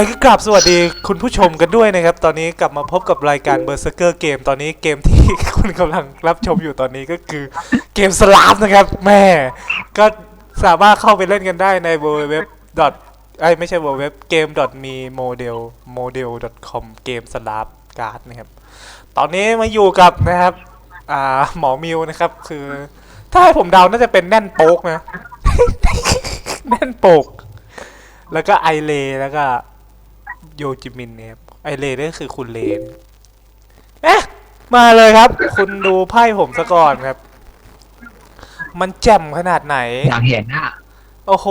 อ้ก็กราบสวัสดีคุณผู้ชมกันด้วยนะครับ ตอนนี้กลับมาพบกับรายการเบอร์เซอร์เกอร์เกมตอนนี้เกมที่คุณกำลังรับชมอยู่ตอนนี้ก็คือเกมสลามนะครับ แม่ ก็สามารถเข้าไปเล่นกันได้ใน www. ไอ้ไม่ใช่ www. game. me model model com เกมสลามการ์ดนะครับ ตอนนี้มาอยู่กับนะครับ อ่าหมอมิวนะครับ คือ ถ้าให้ผมเดาน่าจะเป็นแน่นโป๊กนะ แน่นโปก แล้วก็ไอเลแล้วก็ โยจิมินเนี่ยครับไอเลนี่ก็คือคุณเลนเอ๊ะมาเลยครับ คุณดูไพ่ผมซะก่อนครับ มันแจ่มขนาดไหน อยากเห็นอะโอ้โห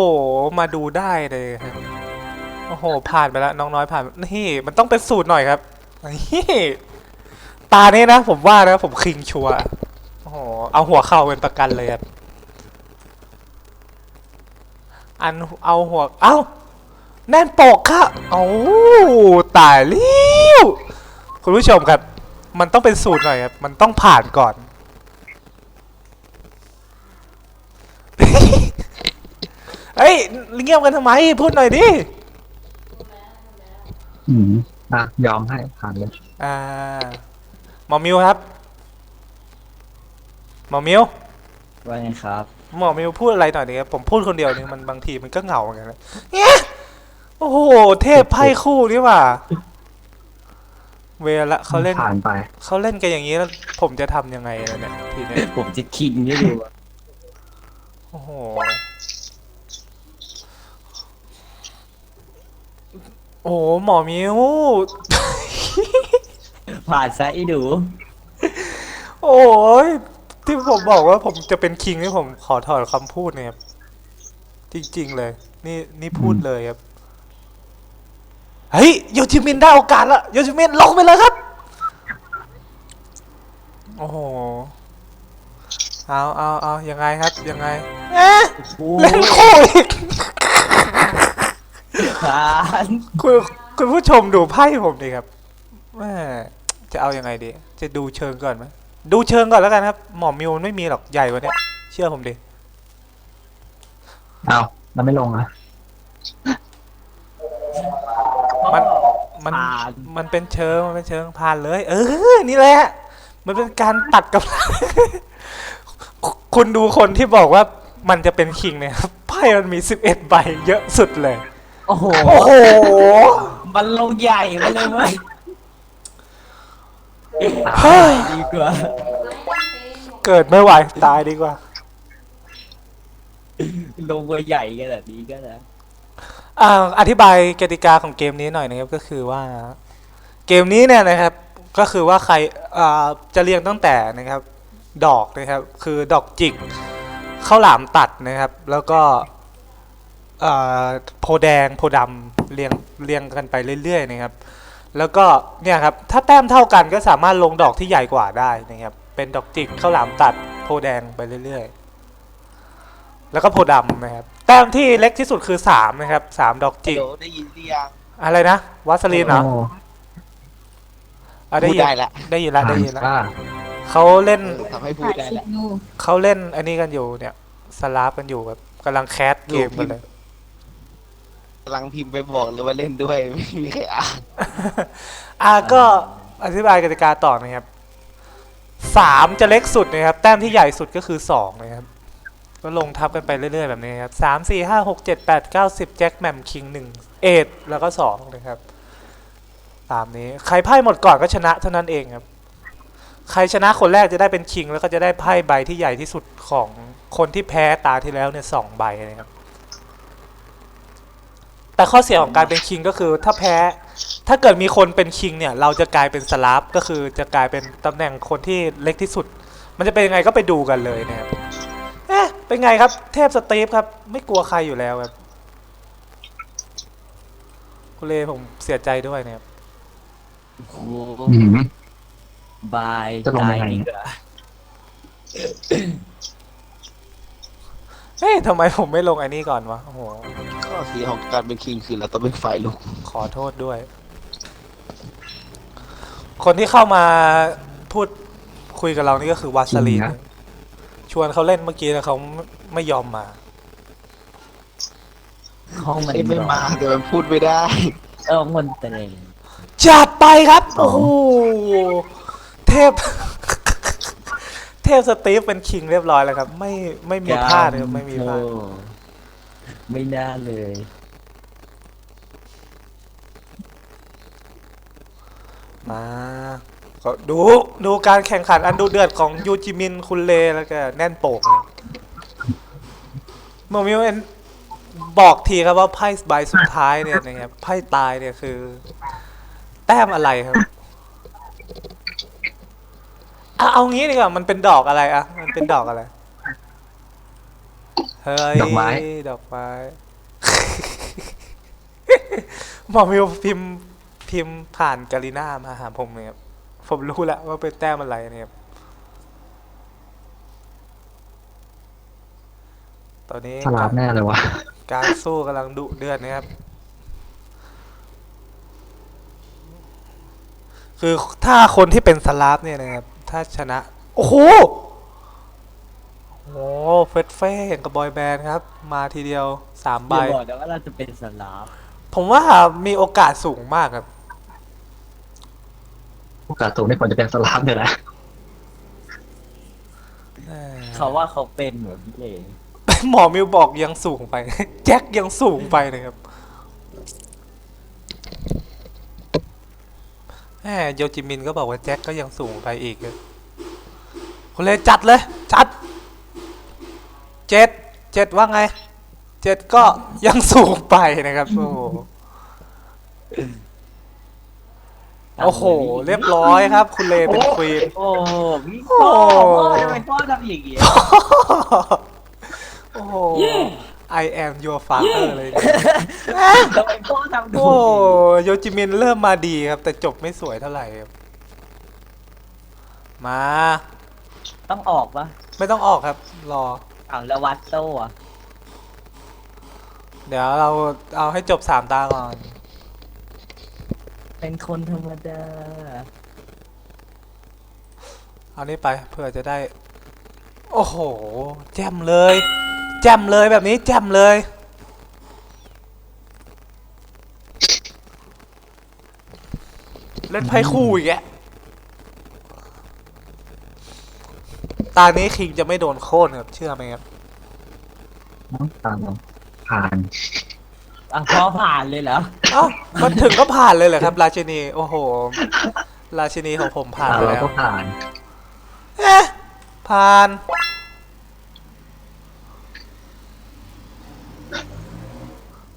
มาดูได้เลยครับ โอ้โห ผ่านไปแล้วน้องน้อยผ่าน นี่ มันต้องเป็นสูตรหน่อยครับนี่ตานี้นะ ผมว่านะผมคิงชัวร์โอ้โห เอาหัวเข่าเป็นประกันเลยครับ อันเอาหัว เอ้า แน่นปกค่ะโอ้ตายแล้วคุณผู้ชมครับ มันต้องเป็นสูตรหน่อยครับ มันต้องผ่านก่อน เฮ้ยเงียบกันทำไม พูดหน่อยดิ อืมอะยอมให้ผ่านเลยอ่าหมอมิวครับ หมอมิวว่าไงครับ หมอมิวพูดอะไรหน่อยดิครับ ผมพูดคนเดียวนี่มันบางทีมันก็เหงาเหมือนกันนะเนี่ย โอ้โห เทพไพ่คู่นี่หว่า เวลาเขาเล่นผ่านไป เขาเล่นกันอย่างนี้แล้ว ผมจะทำยังไงล่ะเนี่ยทีเนี้ยผมจะคิงให้ดูอะโอ้โห โอ้โหหมอมิว ผ่านซะไอ้ดู โอ้ยที่ผมบอกว่าผมจะเป็นคิงนี่ผมขอถอนคำพูดเนี่ยครับจริง ๆ เลย นี่นี่พูดเลยครับ เฮ้ยโยจิมินได้โอกาสแล้วโยจิมินลงไปเลยครับ โอ้โห เอาเอาเอายังไงครับ ยังไงเอ๊ะเล่นคู่อีกผ่านคุณคุณผู้ชมดูไพ่ผมดีครับแม่จะเอายังไงดี จะดูเชิงก่อนไหมดูเชิงก่อนแล้วกันครับ หมอมิวมันไม่มีหรอกใหญ่กว่าเนี้ยเชื่อผมดิเอาเราไม่ลงอะมัน มันผ่าน มันเป็นเชิงมันเป็นเชิงผ่านเลย เออ นี่แหละ มันเป็นการตัดกับคุณดูคนที่บอกว่ามันจะเป็นคิงเนี่ยครับไพ่มันมีสิบเอ็ดใบเยอะสุดเลย โอ้โห โอ้โห มันลงใหญ่มาเลยไหมเฮ้ย ดีกว่า เกิดไม่ไหวตายดีกว่า ลงมาใหญ่ขนาดนี้ก็นะ อธิบายกติกาของเกมนี้หน่อยนะครับก็คือว่าเกมนี้เนี่ยนะครับก็คือว่าใครจะเรียงตั้งแต่นะครับดอกนะครับคือดอกจิกข้าวหลามตัดนะครับ แล้วก็โพแดงโพดำเรียงเรียงกันไปเรื่อยๆนะครับ แล้วก็เนี่ยครับถ้าแต้มเท่ากันก็สามารถลงดอกที่ใหญ่กว่าได้นะครับ เป็นดอกจิกข้าวหลามตัดโพแดงไปเรื่อยๆ แล้วก็โพดำนะครับ แต้มที่เล็กที่สุดคือสามนะครับสามดอกจิกโหลได้ยินหรือยังอะไรนะวัสลีนเหรอโอ้อะได้พูดยินได้ละได้ยินละผ่าได้นยินละว่าเขาเล่นทำให้พูดได้ละเขาเล่นอันนี้กันอยู่เนี่ยสลาฟกันอยู่แบบกำลังแคสเกมกันเลย กำลังพิมพ์ไปบอกเลยว่าเล่นด้วย ไม่มีใครอ่านอะก็อธิบายกติกาต่อนะครับสามจะเล็กสุดนะครับ แต้มที่ใหญ่สุดก็คือสองนะครับ ก็ลงทับกันไปเรื่อยๆ แบบนี้ครับสามสี่ห้าหกเจ็ดแปดเก้าสิบแจ็คแมมคิงหนึ่งเอ็ดแล้วก็สองนะครับ ตามนี้ใครไพ่หมดก่อนก็ชนะเท่านั้นเองครับ ใครชนะคนแรกจะได้เป็นคิง แล้วก็จะได้ไพ่ใบที่ใหญ่ที่สุดของคนที่แพ้ตาที่แล้วเนี่ยสองใบนะครับ แต่ข้อเสียของการเป็นคิงก็คือถ้าแพ้ถ้าเกิดมีคนเป็นคิงเนี่ย เราจะกลายเป็นสลับก็คือจะกลายเป็นตำแหน่งคนที่เล็กที่สุด มันจะเป็นยังไงก็ไปดูกันเลยนะครับ เอ๊ะเป็นไงครับ เทพสตีฟครับ ไม่กลัวใครอยู่แล้วครับคุณเลผมเสียใจด้วยนะครับโอ้โหอืม บายจะลงตายยังไง ดีกว่าเฮ้ยทำไมผมไม่ลงไอ้นี่ก่อนวะโอ้โหข้อเสียของการเป็นคิงคือเราต้องเป็นฝ่ายลุกขอโทษด้วย คนที่เข้ามาพูดคุยกับเรานี่ก็คือวาสลีนจริงนะ ชวนเขาเล่นเมื่อกี้แล้วเขาไม่ยอมมา ห้องมันเล่นไม่มาแต่มันพูดไม่ได้ เออมันเตะจัดไปครับ โอ้โหเทพ เทพสตีฟเป็นคิงเรียบร้อยแล้วครับ ไม่ไม่มีพลาดเลยครับไม่มีพลาดโอ้ไม่น่าเลย มา ก็ดูดูการแข่งขันอันดูเดือดของยูจิมินคุณเลแล้วก็แน่นโปกเนี่ยโมมิวเอ็นบอกทีครับว่าไพ่ใบสุดท้ายเนี่ยนะครับไพ่ตายเนี่ยคือ แต้มอะไรครับอะเอางี้ดีกว่ามันเป็นดอกอะไรอะมันเป็นดอกอะไรเฮ้ยดอกไม้ดอกไม้หมอมิวพิมพ์พิมพ์ผ่านกาลิน่ามาหาผมเนี่ยครับ ผมรู้แล้วว่าเป็นแต้มอะไรเนี่ยครับ ตอนนี้ฉลาดแน่เลยวะการสู้กำลังดุเดือดนะครับ คือถ้าคนที่เป็นสลาฟเนี่ยนะครับ ถ้าชนะ โอ้โห โอ้โหเฟสเฟ่อย่างกับบอยแบนด์ครับ มาทีเดียวสามใบอย่าบอกนะว่าเราจะเป็นสลาฟผมว่ามีโอกาสสูงมากครับโอ กาสสูงที่คนจะเป็นสลามเนี่ยนะเอ่อเขาว่าเขาเป็นเหมือนพี่เลยหมอมิวบอกยังสูงไป แจ็คยังสูงไปนะครับแหมโยจิมินก็บอกว่าแจ็คก็ยังสูงไปอีกครับคุณเลยจัดเลย จัดเจ็ดเจ็ดว่าไงเจ็ดก็ยังสูงไปนะครับโอ้ โหโอ้โห เรียบร้อยครับ คุณเลเป็นควีน โอ้พี่พ่อโอ้พ่อทำไมพ่อทำอย่างเงี้ย โอ้โห I am your father เลยเนี่ยทำไมพ่อทำดูโอ้โยจิมินเริ่มมาดีครับ แต่จบไม่สวยเท่าไหร่ครับ มา ต้องออกปะไม่ต้องออกครับ รอ อ้าวแล้ววัดโต้อะเดี๋ยวเราเอาให้จบสามตาก่อน เป็นคนธรรมดา เอานี้ไปเพื่อจะได้ โอ้โห แจ่มเลย แจ่มเลยแบบนี้แจ่มเลย เล่นไพ่คู่อีกแกตานี้คิงจะไม่โดนโค่นครับ เชื่อไหมครับตามเราผ่าน อะพ่อผ่านเลยเหรอ เอ้ามันถึงก็ผ่านเลยเหรอครับ ราชินี โอ้โห ราชินีของผมผ่านตามไปเราแล้วก็ผ่าน เอ๊ะผ่าน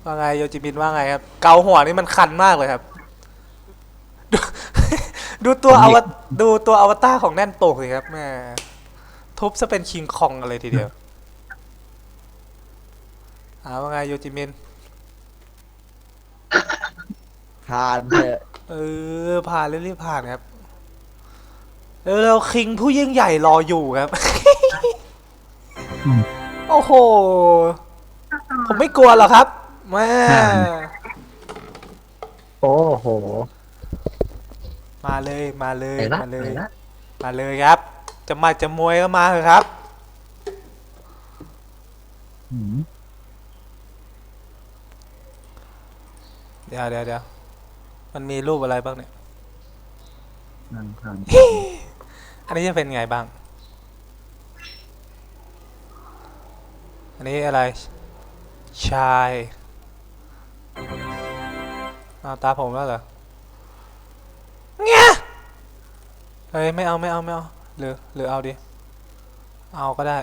ว่าไงโยจิมินว่าไงครับ เกาหัวนี่มันคันมากเลยครับ ดู ดูตัวอวตดูตัวอวตารของแน่นโปกสิครับแม่ทุบซะเป็นคิงคองอะไรทีเดียวอาว่าไงโยจิมิน ผ่านเถอะเออ ผ่านเรียบๆผ่านครับเร็วๆคิงผู้ยิ่งใหญ่รออยู่ครับอืมโอ้โห ผมไม่กลัวหรอกครับแม่โอ้โห มาเลยมาเลยไหนละมาเลไหนยละมาเลยครับ จะมาจะมวยก็มาเถอะครับอืมเดี๋ยวเดี๋ยวเดี๋ยว มันมีรูปอะไรบ้างเนี่ย นั่งผ่านอันนี้จะเป็นไงบ้าง อันนี้อะไร ชายเอาตาผมแล้วเหรอเงี้ยเฮ้ยไม่เอาไม่เอาไม่เอาหรือหรือเอาดิ เอาก็ได้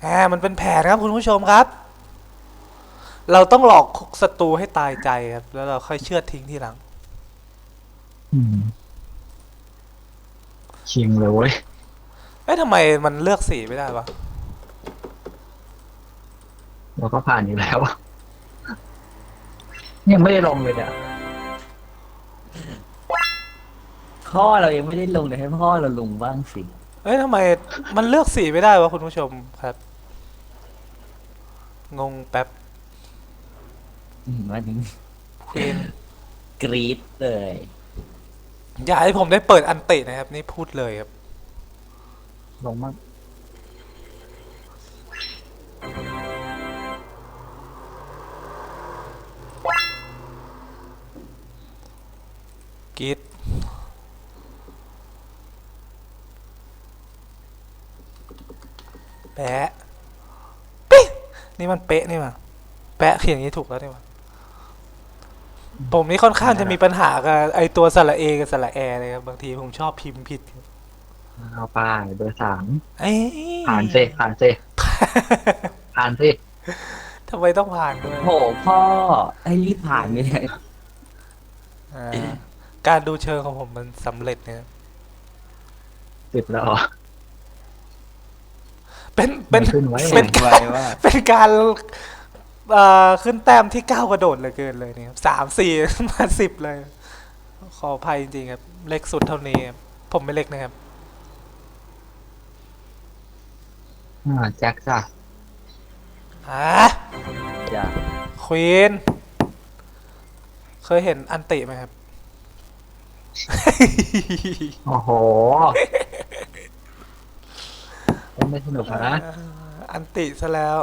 แหมมันเป็นแผนครับคุณผู้ชมครับ เราต้องหลอกศัตรูให้ตายใจครับ แล้วเราค่อยเชือดทิ้งทีหลังอืมชิงเลยเว้ยเอ๊ะทำไมมันเลือกสีไม่ได้วะเราก็ผ่านอยู่แล้วยังไม่ได้ลงเลยเนี่ยพ่อเรายังไม่ได้ลงเลยให้พ่อเราลงบ้างสิ เอ้ยทำไมมันเลือกสีไม่ได้วะคุณผู้ชมครับ งงแป๊บอื มมาถึงควีนกรี๊ดเลย อย่าให้ผมได้เปิดอันตินะครับ นี่พูดเลยครับ ลงมากกรีดแปะเป๊ะนี่มันเป๊ะนี่มาแปะเขียนอย่างนี้ถูกแล้วนี่มา ผมนี่ค่อนข้างจะมีปัญหากับไอตัวสระเอกับสระแอเลยครับบางทีผมชอบพิมพ์ผิดเอาไปเบอร์สามเอ้ยผ่านเซผ่านเซผ่านเซทำไมต้องผ่านด้วยโหพ่อให้รีบผ่านไม่ได้อ่าการดูเชิงของผมมันสำเร็จเนี่ยสิบแล้วเหรอ เป็นเป็นขึ้นไว้ เป็นไว้การว่า เป็นการเอ่อ ขึ้นแต้มที่ก้าวกระโดดเหลือเกินเลยเนี่ยครับสามสี่มาสิบเลย ขออภัยจริงๆครับ เล็กสุดเท่านี้ครับผมไม่เล็กนะครับอ่าแจ็คจ้ะอ่าอย่าควีนเคยเห็นอันติไหมครับ โอ้โหเล่นไม่สนุกนะ อันติซะแล้ว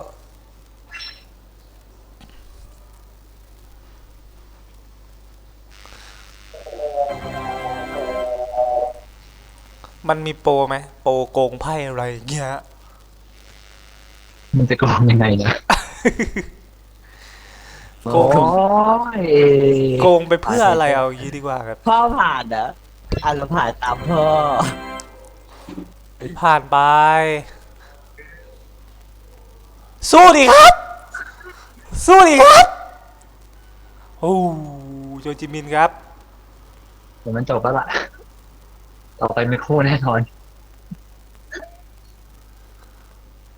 มันมีโปรไหมโปรโกงไพ่อะไรอย่างเงี้ย มันจะโกงยังไงเนี่ยโกงโอ้ยโกงไปเพื่ออะไรเอาอย่างงี้ดีกว่าครับ พ่อผ่านเหรออะเราผ่านตามพ่อ ผ่านไป สู้ดิครับ สู้ดิครับ โอ้โจจิมินครับ เดี๋ยวมันจบแล้วล่ะ ต่อไปไมโครแน่นอน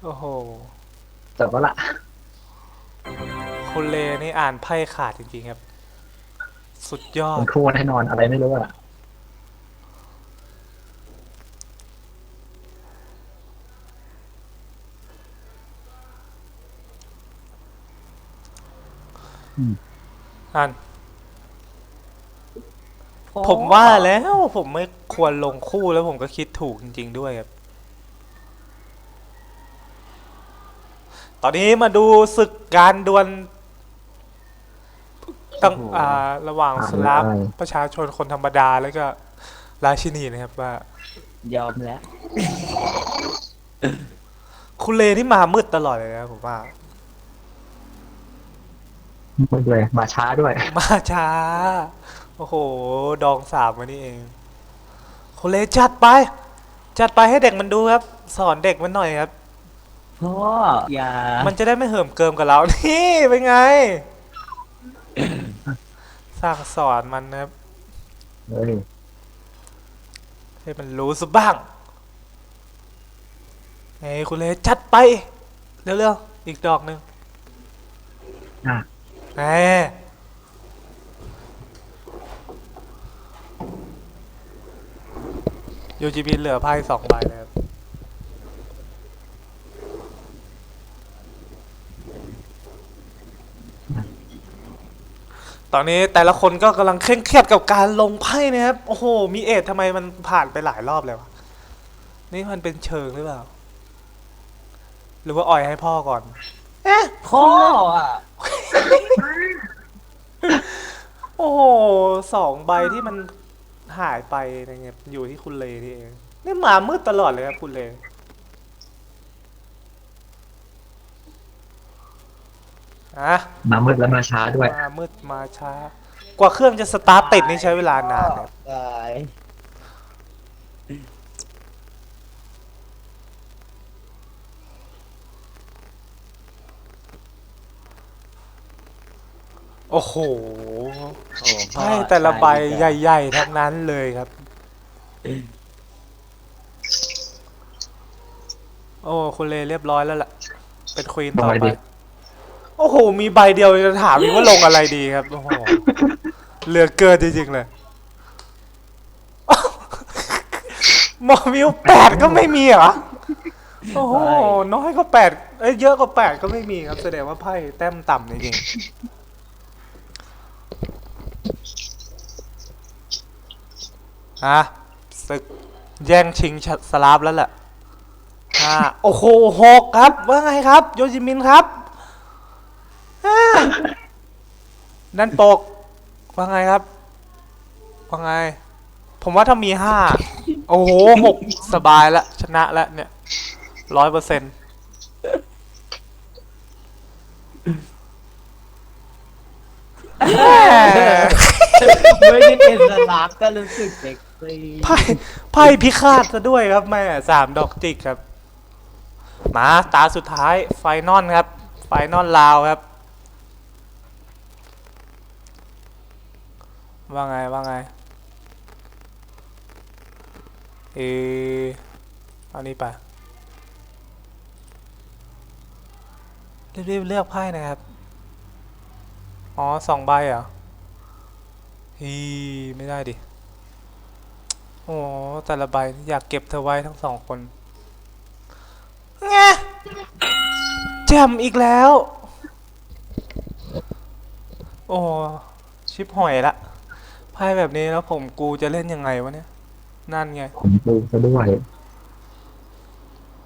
โอ้โหจบแล้วล่ะคุณเลนี่อ่านไพ่ขาดจริงๆครับ สุดยอไมดโครแน่นอนอะไรไม่รู้อะอันพ่อผมว่าแล้วผมไม่ ควรลงคู่แล้วผมก็คิดถูกจริง ๆ ด้วยครับ ตอนนี้มาดูศึกการดวลตั้งอ่าระหว่างอ่าสลาฟได้ประชาชนคนธรรมดาแล้วก็ราชินีนะครับว่ายอมแล้ว คุณเลนี่มามืดตลอดเลยนะผมว่าหมดเลย มาช้าด้วย มาช้า โอ้โห ดองสามมานี่เอง คุณเลจัดไป จัดไปให้เด็กมันดูครับ สอนเด็กมันหน่อยครับ พ่ออย่ามันจะได้ไม่เหิมเกิมกับเรา นี่เป็นไงสร้างสอนมันนะครับเฮ้ยให้มันรู้ซะบ้างเฮ้ยคุณเลจัดไป เร็วๆ อีกดอกหนึ่งอะแห ยูจีบีเหลือไพ่สองใบแล้วตอนนี้แต่ละคนก็กำลังเคร่งเครียดกับการลงไพ่นะครับ โอ้โห มีเอททำไมมันผ่านไปหลายรอบเลยวะ นี่มันเป็นเชิงหรือเปล่า หรือว่าอ่อยให้พ่อก่อน เอ๊ะพ่ออะ โอ้โหสองใบที่มัน หายไปนะครับอยู่ที่คุณเลนี่เองนี่มามืดตลอดเลยครับคุณเลอะมามืดแล้วมาช้าด้วย มามืดมาช้า กว่าเครื่องจะสตาร์ทติดนี่ใช้เวลานานนะครับ ตาย โอ้โหโอ้พ่อไพ่แต่ละใบตายดีกใว่าหญ่ๆทั้งนั้นเลยครับ โอ้คุณเลเรียบร้อยแล้วล่ะ เป็นควีนต่อลงอะไรไปดีโอ้โห มีใบเดียวจะถามอีกว่าลงอะไรดีครับ โอ้โหเหลือเกินจริงๆเลยมอมิวแปดก็ไม่มีเหรอ โอ้โห น้อยก็แปดเอ้ยเยอะกว่าแปดก็ไม่มีครับ แสดงว่าไพ่แต้มต่ำจริงๆ อะศึกแย่งชิงสลาฟแล้วแหละอ่าโอ้โหหกครับ ว่าไงครับ โยจิมินครับอ่านั่นปก ว่าไงครับ ว่าไง ผมว่าถ้ามีห้าโอ้โหหกสบายละชนะละเนี่ยร้อยเปอร์เซ็นต์ไม่ได้เป็นสลักก็รู้สึกเซ็กซี่ ไพ่ไพ่พิฆาตซะด้วยครับแม่สามดอกจิกครับ มาตาสุดท้ายไฟนอลครับ ไฟนอลลาวครับ ว่าไง ว่าไง เออเอานี้ไปรีบๆเลือกไพ่นะครับ อ๋อสองใบเหรอฮีไม่ได้ดิ โอ้แต่ละใบอยากเก็บเธอไว้ทั้งสองคนไงแจมอีกแล้ว โอ้ชิปหอยละไพ่แบบนี้แล้วผมกูจะเล่นยังไงวะเนี่ย นั่นไง ผมปูซะด้วย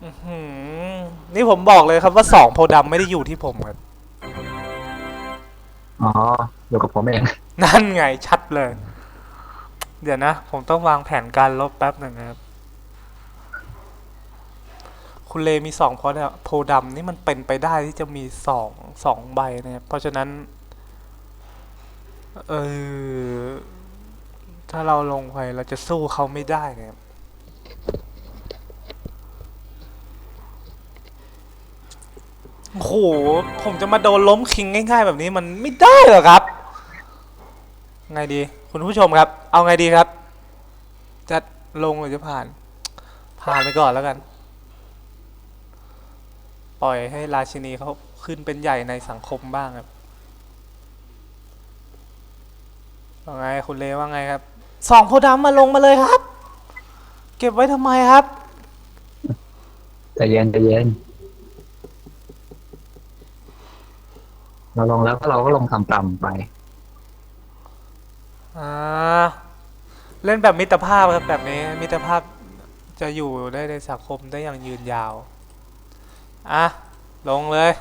อื้อหือนี่ผมบอกเลยครับว่าสองโพธิ์ดำไม่ได้อยู่ที่ผมครับ อ๋ออยู่กับผมเอง นั่นไงชัดเลย เดี๋ยวนะ ผมต้องวางแผนการลบแป๊บหนึ่งนะครับ คุณเลมีสองโพธิ์ดำโพดำนี่มันเป็นไปได้ที่จะมีสองสองใบนะครับเพราะฉะนั้น เออ ถ้าเราลงไปเราจะสู้เขาไม่ได้นะครับโอ้โห ผมจะมาโดนล้มคิงง่าย ๆ แบบนี้มันไม่ได้หรอครับ ไงดี คุณผู้ชมครับ เอาไงดีครับ จะลงหรือจะผ่าน ผ่านไปก่อนแล้วกัน ปล่อยให้ราชินีเขาขึ้นเป็นใหญ่ในสังคมบ้างครับว่าไงคุณเลว่าไงครับ สองโพธิ์ดำมาลงมาเลยครับ เก็บไว้ทำไมครับใจเย็นใจเย็นเราลงแล้วก็เราก็ลงต่ำไป อ่าเล่นแบบมิตรภาพครับแบบนี้มิตรภาพจะอยู่ได้ในสังคมได้อย่างยืนยาว อะ ลงเลย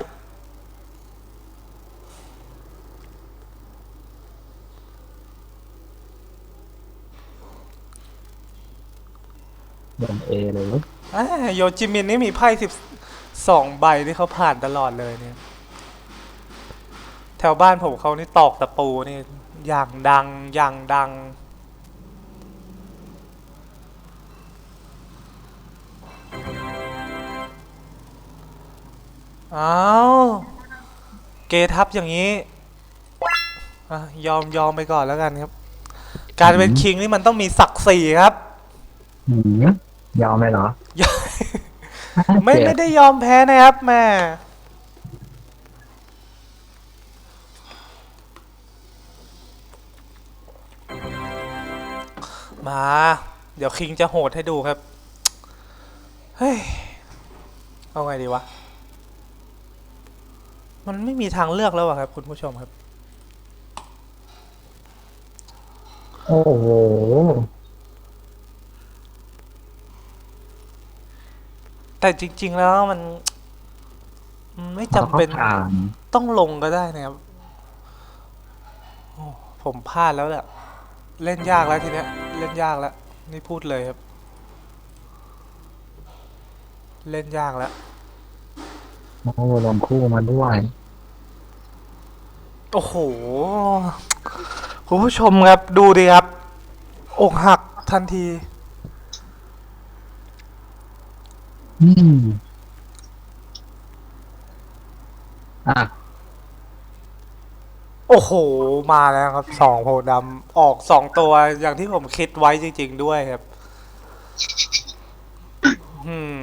ลงเอเลยอ่าโยจิมินนี่มีไพ่สิบสองใบที่เขาผ่านตลอดเลยเนี่ย แถวบ้านผมเขานี่ตอกตะปูนี่ อย่างดัง อย่างดัง อ้าว เกทับอย่างนี้อะยอมยอมไปก่อนแล้วกันครับ การเป็นคิงนี่มันต้องมีศักดิ์ศรีครับหืมยอมเลยเหรอ ไม่เจ็บไม่ได้ยอมแพ้นะครับแม่ มา เดี๋ยวคิงจะโหดให้ดูครับ เฮ้ย เอาไงดีวะ มันไม่มีทางเลือกแล้วอะครับ คุณผู้ชมครับ โอ้โหแต่จริง ๆ แล้วมันมันไม่จำเป็นขาก็ผ่านต้องลงก็ได้นะครับโอ้ผมพลาดแล้วแหละ เล่นยากแล้วทีเนี้ย เล่นยากแล้วนี่พูดเลยครับ เล่นยากแล้วโอ้โหลงคู่มาด้วย โอ้โห คุณผู้ชมครับ ดูดิครับ อกหักทันที อืมอะโอ้โห มาแล้วครับสองโพธิ์ดำออกสองตัวอย่างที่ผมคิดไว้จริง ๆ ด้วยครับอืม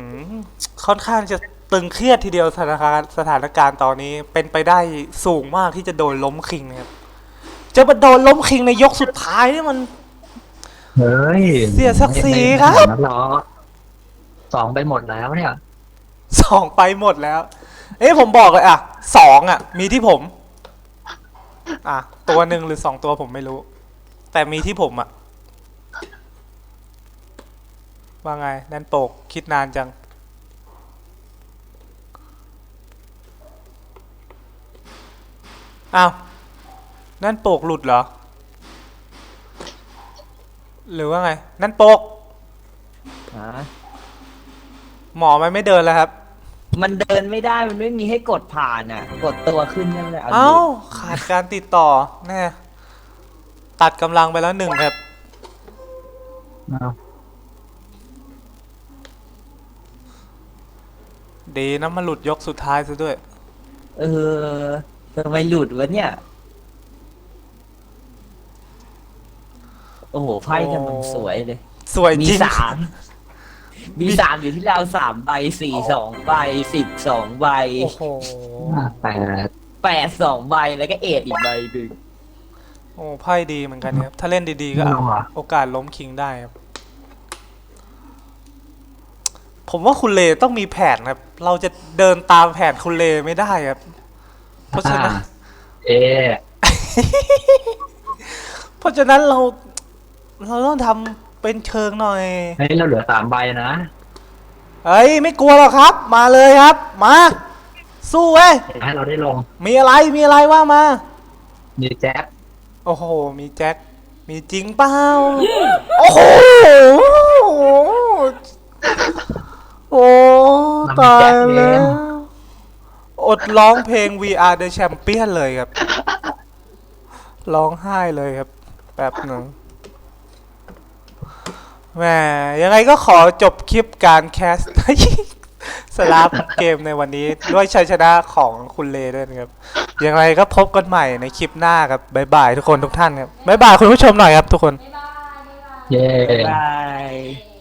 ค่อนข้างจะตึงเครียดทีเดียวสถานการณ์สถานการณ์ตอนนี้เป็นไปได้สูงมากที่จะโดนล้มคิงนะครับจะมาโดนล้มคิงในยกสุดท้ายนี่มัน เฮ้ยเสียศักดิ์ศรีครับ ไม่ไม่ขนาดนั้นหรอกสองไปหมดแล้วเนี่ย สองไปหมดแล้ว เอ้ผมบอกเลยอะสองอะ มีที่ผม อะ ตัวหนึ่งหรือสองตัวผมไม่รู้ แต่มีที่ผมอะว่าไงนั่นโปก คิดนานจัง อ้าวนั่นโปกหลุดเหรอ หรือว่าไงนั่นโปกฮะหมอมันไม่เดินแล้วครับ มันเดินไม่ได้มันไม่มีให้กดผ่านอะ กดตัวขึ้นใช่ไหมเอาเอ้าดิขาดการติดต่อแน่ตัดกำลังไปแล้วหนึ่งครับเอาดีนะมาหลุดยกสุดท้ายซะด้วย เออทำไมหลุดวะเนี่ย โอ้โหไพ่กำลังสวยเลย สวยมีจริงสาม มีสามอยู่ที่เราสามใบสี่สองใบสิบสองใบโอ้โห แปดแปดสองใบแล้วก็เอ็ดอีกใบหนึ่งโอ้ไพ่ดีเหมือนกันครับ ถ้าเล่นดีๆก็ไม่ลงเหรอโอกาสล้มคิงได้ครับ ผมว่าคุณเลต้องมีแผนครับ เราจะเดินตามแผนคุณเลไม่ได้ครับ เพราะฉะนั้นอ่าเอะเพราะฉะนั้นเรา เราต้องทำ เป็นเชิงหน่อย เฮ้ยเราเหลือสามใบนะเฮ้ยไม่กลัวหรอกครับ มาเลยครับ มา สู้เว้ยให้เราได้ลงมีอะไรมีอะไรว่ามา มีแจ็คโอ้โห มีแจ็ค มีจริงเปล่า โอ้โห โอ้ตายแล้ว อดร้องเพลง VR The Champion เลยครับ ร้องไห้เลยครับ แป๊บหนึ่ง แหมยังไงก็ขอจบคลิปการแคส สลาฟเกมในวันนี้ ด้วยชัยชนะของคุณเลด้วยนะครับยังไงก็พบกันใหม่ในคลิปหน้าครับบ๊ายบายทุกคนทุกท่านครับบ๊ายบายคุณผู้ชมหน่อยครับทุกคน เย้ บาย